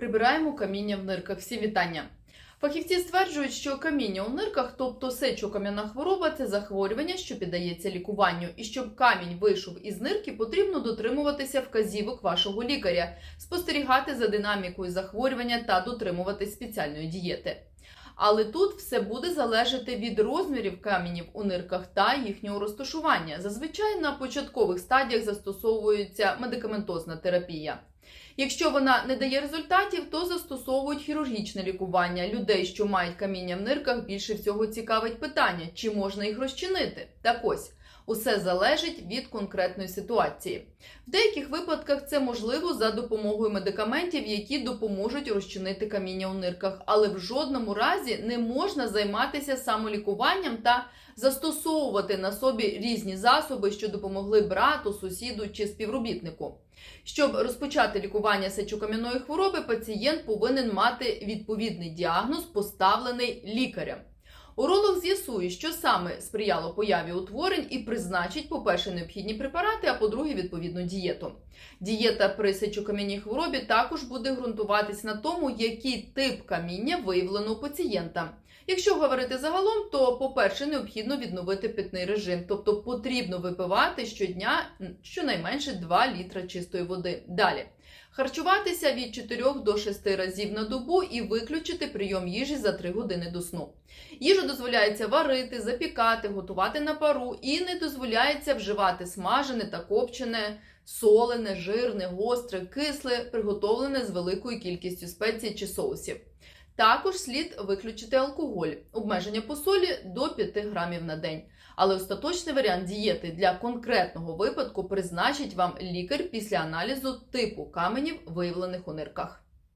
Прибираємо каміння в нирках. Всі вітання. Фахівці стверджують, що каміння у нирках, тобто сечокам'яна хвороба, це захворювання, що піддається лікуванню. І щоб камінь вийшов із нирки, потрібно дотримуватися вказівок вашого лікаря, спостерігати за динамікою захворювання та дотримуватись спеціальної дієти. Але тут все буде залежати від розмірів каменів у нирках та їхнього розташування. Зазвичай на початкових стадіях застосовується медикаментозна терапія. Якщо вона не дає результатів, то застосовують хірургічне лікування. Людей, що мають каміння в нирках, більше всього цікавить питання, чи можна їх розчинити. Так ось. Усе залежить від конкретної ситуації. В деяких випадках це можливо за допомогою медикаментів, які допоможуть розчинити каміння у нирках, але в жодному разі не можна займатися самолікуванням та застосовувати на собі різні засоби, що допомогли брату, сусіду чи співробітнику. Щоб розпочати лікування сечокам'яної хвороби, пацієнт повинен мати відповідний діагноз, поставлений лікарем. Уролог з'ясує, що саме сприяло появі утворень і призначить, по-перше, необхідні препарати, а по-друге, відповідну дієту. Дієта при сечокам'яній хворобі також буде ґрунтуватись на тому, який тип каміння виявлено у пацієнта. Якщо говорити загалом, то, по-перше, необхідно відновити питний режим, тобто потрібно випивати щодня щонайменше 2 літра чистої води. Далі. Харчуватися від 4 до 6 разів на добу і виключити прийом їжі за 3 години до сну. Їжу дозволяється варити, запікати, готувати на пару і не дозволяється вживати смажене та копчене, солене, жирне, гостре, кисле, приготовлене з великою кількістю спецій чи соусів. Також слід виключити алкоголь, обмеження по солі до 5 грамів на день. Але остаточний варіант дієти для конкретного випадку призначить вам лікар після аналізу типу каменів, виявлених у нирках.